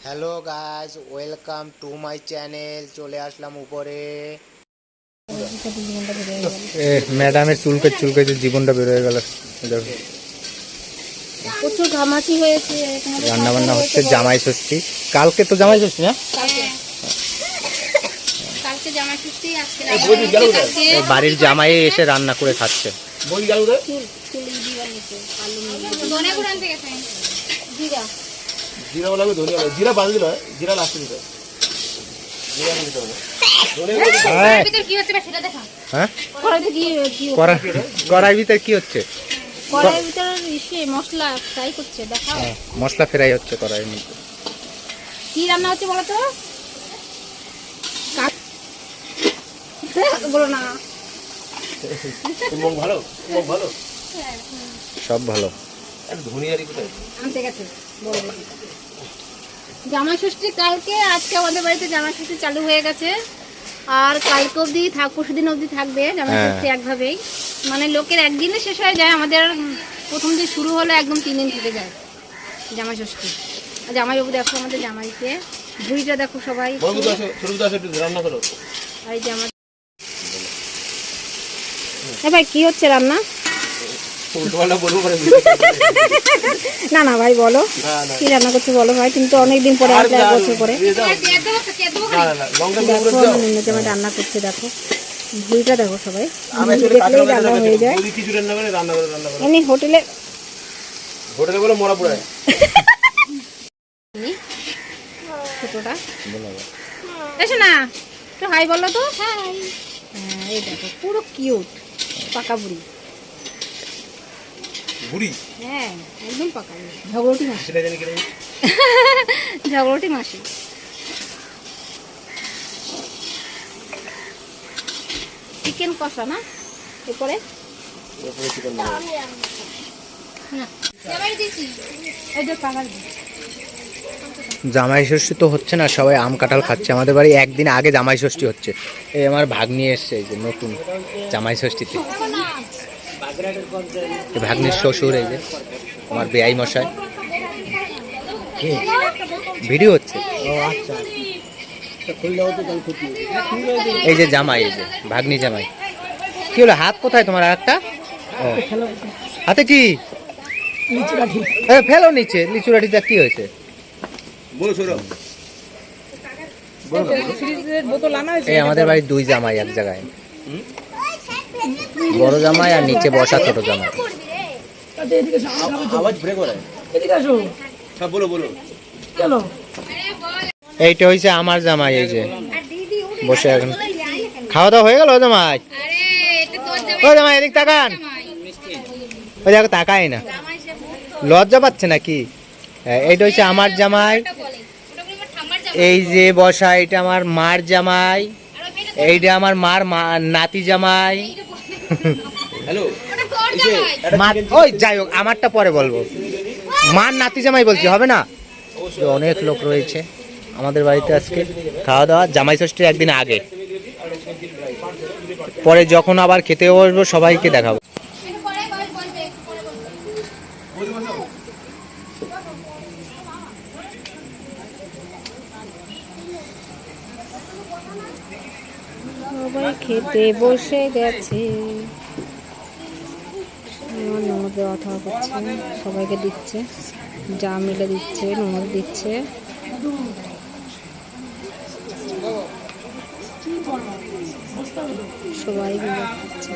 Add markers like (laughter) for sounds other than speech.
Hello guys welcome to my channel চলে আসলাম উপরে ম্যাডামের চুলকে চুলকে যে জীবনটা বের হয়ে গেল দেখো প্রচুর ঘামাচি হয়েছে এখানে রান্না বান্না হচ্ছে জামাই ষষ্ঠী কালকে তো জামাই ষষ্ঠী না বাড়ির জামাই এসে রান্না করে খাচ্ছে বই গেল রে চুল চুল দিবার নিচে আলু মিলিয়ে দনে গুড়ান থেকে জিরা জিরা লাগবে ধনিয়া লাগবে জিরা বাদ দিল জিরা লাস্টে দিতে হবে। জিরা দিতে হবে। ধনিয়া গুঁড়ো দিতে হবে। হ্যাঁ। ভিতর কি হচ্ছে সেটা দেখা হ্যাঁ? কড়াইতে কি কি কড়া কড়াই ভিতরে কি হচ্ছে? কড়াইয়ের মশলা ফ্রাই করছে দেখাও। হ্যাঁ, মশলা ফ্রাই হচ্ছে কড়াইয়ের মধ্যে। কি রান্না হচ্ছে বলো তো? বলো না। ভালো? ভালো? সব ভালো। ধনিয়ারি কোথায়? আনতে গেছে বলো না। ষষ্ঠী কালকে আজকে আমাদের বাড়িতে জামাই ষষ্ঠী চালু হয়ে গেছে। আর কালকে অবধি থাক পরশু দিন অবধি থাকবে জামাই হ্যাঁ। ষষ্ঠী একভাবেই। মানে লোকের একদিনে শেষ হয়ে যায় আমাদের প্রথম দিন শুরু হলে একদম তিন দিন থেকে যায় জামাই ষষ্ঠী। জামাইবাবু দেখো আমাদের জামাইকে ভুড়িটা দেখো সবাই। আর এই হ্যাঁ ভাই কি হচ্ছে রান্না উল্টো পাল্টা বলব করে না না ভাই বলো। কি রান্না করছ বলো ভাই? তুমি তো অনেকদিন পরে আসলে এক বছর পরে। দেখো রান্না করছে দেখো। ভুঁড়িটা দেখো সবাই। দেখলেই রান্না হয়ে যায়। যদি কিছু রান্না করে রান্না করে রান্না করে। এমনি হোটেলে হোটেলে বলে মরা পোড়ায়। ছোটটা। এসো না একটু হাই বলো তো। হ্যাঁ এই দেখো পুরো কিউট পাকা বুড়ি। বুড়ি হ্যাঁ একদম পাকা ঝগড়টি মাসি। সেটা জানি কীরকম (laughs) ঝগড়টি মাসি। চিকেন কষা না? এরপরে? এরপরে চিকেন। না। এই যে কালার জামাই ষষ্ঠী তো হচ্ছে না সবাই আম কাঁঠাল খাচ্ছে। আমাদের বাড়ি একদিন আগে জামাই ষষ্ঠী হচ্ছে। এই আমার ভাগ্নি এসছে এই যে নতুন জামাই ষষ্ঠীতে। ভাগ্নির শ্বশুর এই যে আমার বেআই মশাই। ভিডিও হচ্ছে? এই যে জামাই এই যে ভাগ্নি জামাই। কি হলো হাত কোথায় তোমার আর একটা হাতে কি? এ, ফেলো নিচে লিচুরাটিটা কি হয়েছে? এই আমাদের বাড়ির দুই জামাই এক জায়গায়। বড় জামাই আর নিচে বসা ছোট জামাই। আওয়াজ ব্রেক করে। সব বলো বলো। এইটা হয়েছে আমার জামাই এই যে। বসে এখন। খাওয়া দাওয়া হয়ে গেল জামাই? ও জামাই এদিক তাকান। ওই দেখো তাকাই না। লজ্জা পাচ্ছে নাকি? হ্যাঁ, এইটা হচ্ছে আমার জামাই। এই যে বসা এটা আমার মার জামাই। এইটা আমার মার মা- নাতি জামাই। ওই যাই হোক আমারটা পরে বলব। মার নাতি জামাই বলছি হবে না? অনেক লোক রয়েছে আমাদের বাড়িতে আজকে। খাওয়া দাওয়া জামাই ষষ্ঠীর একদিন আগে। পরে যখন আবার খেতে বসবো সবাইকে দেখাবো। সবাই খেতে বসে গেছে। দেওয়া থাওয়া করছে, সবাইকে দিচ্ছে, যা মিলে দিচ্ছে, ননদ দিচ্ছে। সবাই মিলে খাচ্ছে